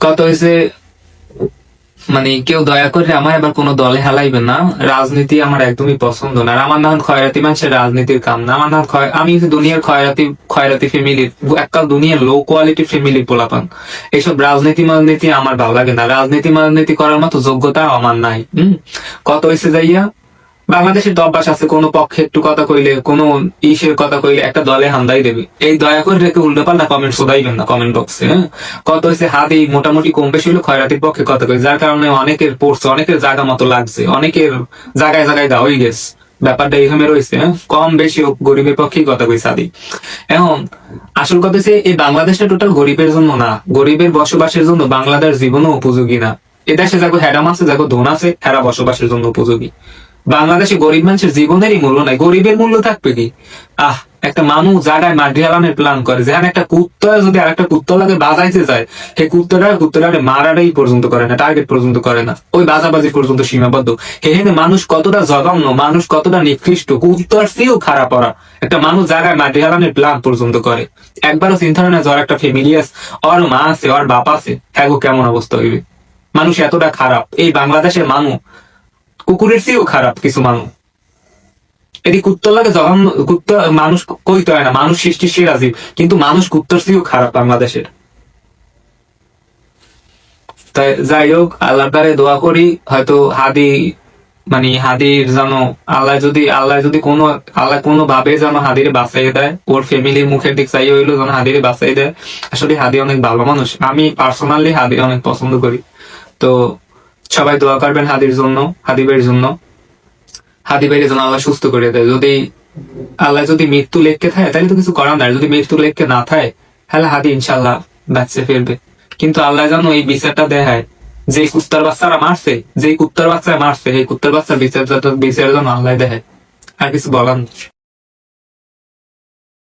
কত হয়েছে? মানে কেউ দয়া করে আমার এবার কোনো দলে হেলাইবে না। রাজনীতি আমার একদমই পছন্দ না। আমার নাম খয়রাতি মানুষের রাজনীতির কাম না। আমার নাম আমি দুনিয়ার খয়রাতি খয়রাতি ফ্যামিলির এককাল দুনিয়ার লো কোয়ালিটি ফ্যামিলির পোলাপান। এইসব রাজনীতি মাজনীতি আমার ভালো লাগে না। রাজনীতি মাজনীতি করার মতো যোগ্যতা আমার নাই। হম? কত হয়েছে যাইয়া? বাংলাদেশের অভ্যাস আছে, কোনো পক্ষে একটু কথা কইলে, কোনো ইসের কথা কইলে একটা দলে হান্দাই দেবে। এই দয়া করে রেখে উল্টো পাল্টা কমেন্ট শোধাইবেন না কমেন্ট বক্সে হ্যাঁ? কত হয়েছে হাতে মোটামুটি কম বেশি হলো খয়রাতির পক্ষে কথা কই যার কারণে অনেকের পড়ছে অনেকের জায়গা মতো লাগছে, অনেকের জায়গায় জায়গায় হয়ে গেছে। ব্যাপারটা এইভাবে রয়েছে হ্যাঁ? কম বেশি হোক, গরিবের পক্ষেই কথা কই সাদি এখন, আসল কথা হচ্ছে এই বাংলাদেশটা টোটাল গরিবের জন্য না, গরিবের বসবাসের জন্য বাংলাদেশ জীবনও উপযোগী না। এ দেশে যাকো হ্যাডাম আছে যাকো ধন আছে, হেরা বসবাসের জন্য উপযোগী। বাংলাদেশে গরিব মানুষের জীবনেরই মূল্য নাই। গরিবের মূল্য থাকবে কি? আহ, একটা মানুষ জায়গায় মাটি হালানোর প্ল্যান করে, যেখানে একটা কুত্তা যদি আর একটা কুত্তা লাগে বাজাইতে যায়, সেই কুত্তাটা কুত্তাটাকে মারাটাই পর্যন্ত করে না টার্গেট পর্যন্ত করে না। ওই বাজাবাজি পর্যন্ত সীমাবদ্ধ। এখানে মানুষ কতটা জঘন্য, মানুষ কতটা নিকৃষ্ট, কুত্তার চেয়েও খারাপ ওরা। একটা মানুষ জায়গায় মাটি হালানোর প্ল্যান পর্যন্ত করে। একবারও চিন্তা হয় না যে ওর একটা ফ্যামিলি আছে, ওর মা আছে, ওর বাপ আছে হ্যাঁ কেমন অবস্থা হইবে? মানুষ এতটা খারাপ। এই বাংলাদেশের মানুষ কুকুরের চেয়েও খারাপ কিছু মানুষ। এটি কুত্তর লাগে যখন কুত্তা মানুষ কইতে হয় না, মানুষ সৃষ্টি সে রাজীব। কিন্তু মানুষ কুত্তর চেয়েও খারাপ বাংলাদেশের। তাই যাই হোক, আল্লাহর দ্বারে দোয়া করি, হয়তো হাদি মানে হাদির যেন আল্লাহ যদি আল্লাহ যদি কোনো, আল্লাহ কোনো ভাবে যেন হাদিরে বাঁচাই দেয়, ওর ফ্যামিলির মুখের দিক চাই হইল যেন হাদিরে বাঁচাই দেয়। আসলে হাদি অনেক ভালো মানুষ। আমি পার্সোনালি হাদির অনেক পছন্দ করি। তো সবাই দোয়া করবেন হাদির জন্য, হাদিবের জন্য। হাদিবের যেন আল্লাহ সুস্থ করে দেয়। যদি আল্লাহ যদি মৃত্যু লেখকে থাকে, তাহলে তো কিছু করার নাই। যদি মৃত্যু লেখকে না থাকে, তাহলে হাদি ইনশাল্লাহ বাঁচতে ফেলবে কিন্তু আল্লাহ যেন এই বিচারটা দেখায়, যে কুত্তার বাচ্চারা মারছে, যে কুত্তার বাচ্চা মারছে এই কুত্তার বাচ্চার বিচার বিচার যেন আল্লাহ দেখায়। আর কিছু বলার।